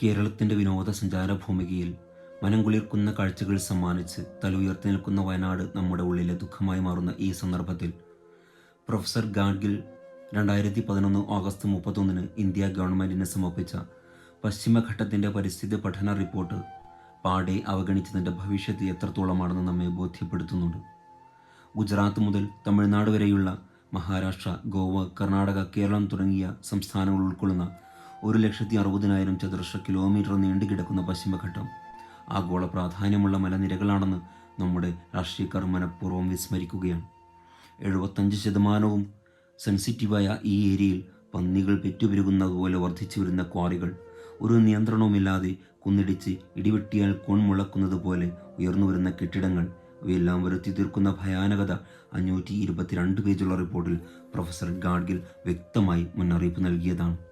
കേരളത്തിന്റെ വിനോദസഞ്ചാര ഭൂമികയിൽ മനം കുളിർക്കുന്ന കാഴ്ചകൾ സമ്മാനിച്ച് തല ഉയർത്തി നിൽക്കുന്ന വയനാട് നമ്മുടെ ഉള്ളിലെ ദുഃഖമായി മാറുന്ന ഈ സന്ദർഭത്തിൽ പ്രൊഫസർ ഗാഡ്ഗിൽ രണ്ടായിരത്തി പതിനൊന്ന് ഓഗസ്റ്റ് മുപ്പത്തൊന്നിന് ഇന്ത്യ ഗവൺമെന്റിന് സമർപ്പിച്ച പശ്ചിമഘട്ടത്തിന്റെ പരിസ്ഥിതി പഠന റിപ്പോർട്ട് പാടെ അവഗണിച്ചതിന്റെ ഭവിഷ്യത്ത് എത്രത്തോളമാണെന്ന് നമ്മെ ബോധ്യപ്പെടുത്തുന്നുണ്ട്. ഗുജറാത്ത് മുതൽ തമിഴ്നാട് വരെയുള്ള മഹാരാഷ്ട്ര ഗോവ കർണാടക കേരളം തുടങ്ങിയ സംസ്ഥാനങ്ങൾ ഉൾക്കൊള്ളുന്ന ഒരു ലക്ഷത്തി അറുപതിനായിരം ചതുരശ്ര കിലോമീറ്റർ നീണ്ടുകിടക്കുന്ന പശ്ചിമഘട്ടം. ആഗോള പ്രാധാന്യമുള്ള മലനിരകളാണെന്ന് നമ്മുടെ രാഷ്ട്രീയക്കാർ മനഃപൂർവം വിസ്മരിക്കുകയാണ്. എഴുപത്തഞ്ച് ശതമാനവും സെൻസിറ്റീവായ ഈ ഏരിയയിൽ പന്നികൾ പെറ്റുപെരുകുന്നതുപോലെ വർദ്ധിച്ചു വരുന്ന ക്വാറികൾ ഒരു നിയന്ത്രണവുമില്ലാതെ കുന്നിടിച്ച് ഇടിവെട്ടിയാൽ കൊൺമുളക്കുന്നത് പോലെ ഉയർന്നു വരുന്ന കെട്ടിടങ്ങൾ ഇവയെല്ലാം വരുത്തി തീർക്കുന്ന ഭയാനകത അഞ്ഞൂറ്റി ഇരുപത്തിരണ്ട് പേജുള്ള റിപ്പോർട്ടിൽ പ്രൊഫസർ ഗാഡ്ഗിൽ വ്യക്തമായി മുന്നറിയിപ്പ് നൽകിയതാണ്.